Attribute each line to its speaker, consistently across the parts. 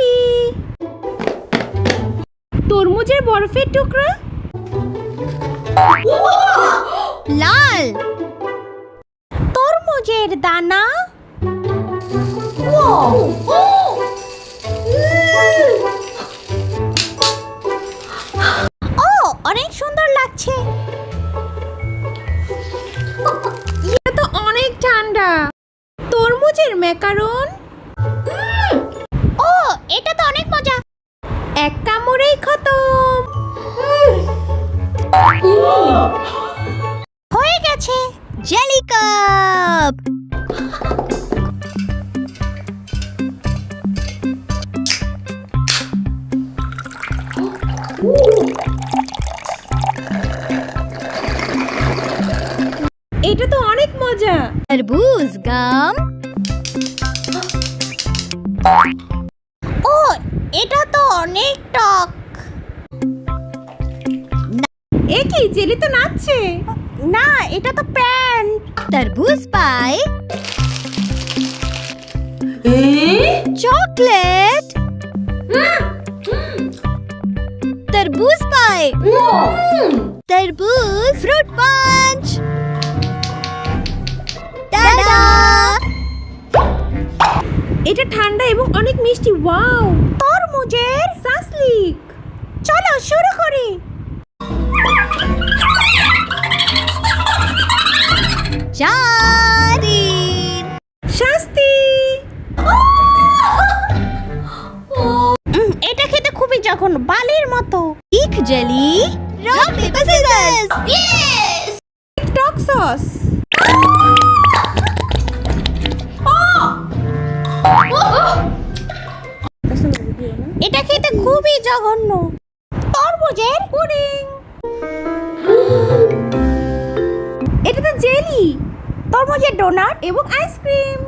Speaker 1: Ready তরমুজের বরফের টুকরা? লাল। তরমুজের দানা? ও, অনেক সুন্দর লাগছে। তো অনেক ঠান্ডা। তরমুজের ম্যাকারন? Jellycup! এটা তো অনেক মজা।
Speaker 2: তরবুজ গাম।
Speaker 1: ও এটা তো অনেক টক। এ কি জেলি তো নাচছে। না এটা তো প্যান্ট
Speaker 2: तरबूज पाई चॉकलेट तरबूज पाई तरबूज फ्रूट पंच टाडा
Speaker 1: এটা ঠান্ডা এবং অনেক মিষ্টি ওয়াও তরমুজের সাসলিক চলো শুরু করি শাস্তি! এটা খেতে খুবই যখন বালির মতো।
Speaker 2: ইক jelly rock paper scissors.
Speaker 1: Yes! Sauce! এটা খেতে খুবই জঘন্য। তরমুজের পুরী। তরমুজের ডোনাট এবং আইসক্রিম।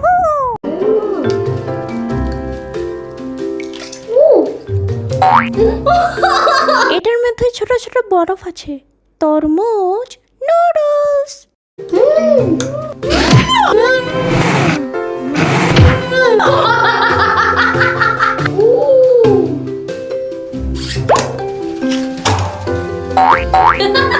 Speaker 1: এটার মধ্যে ছোট ছোট বরফ আছে। তরমুজ নুডলস। Oh, my God.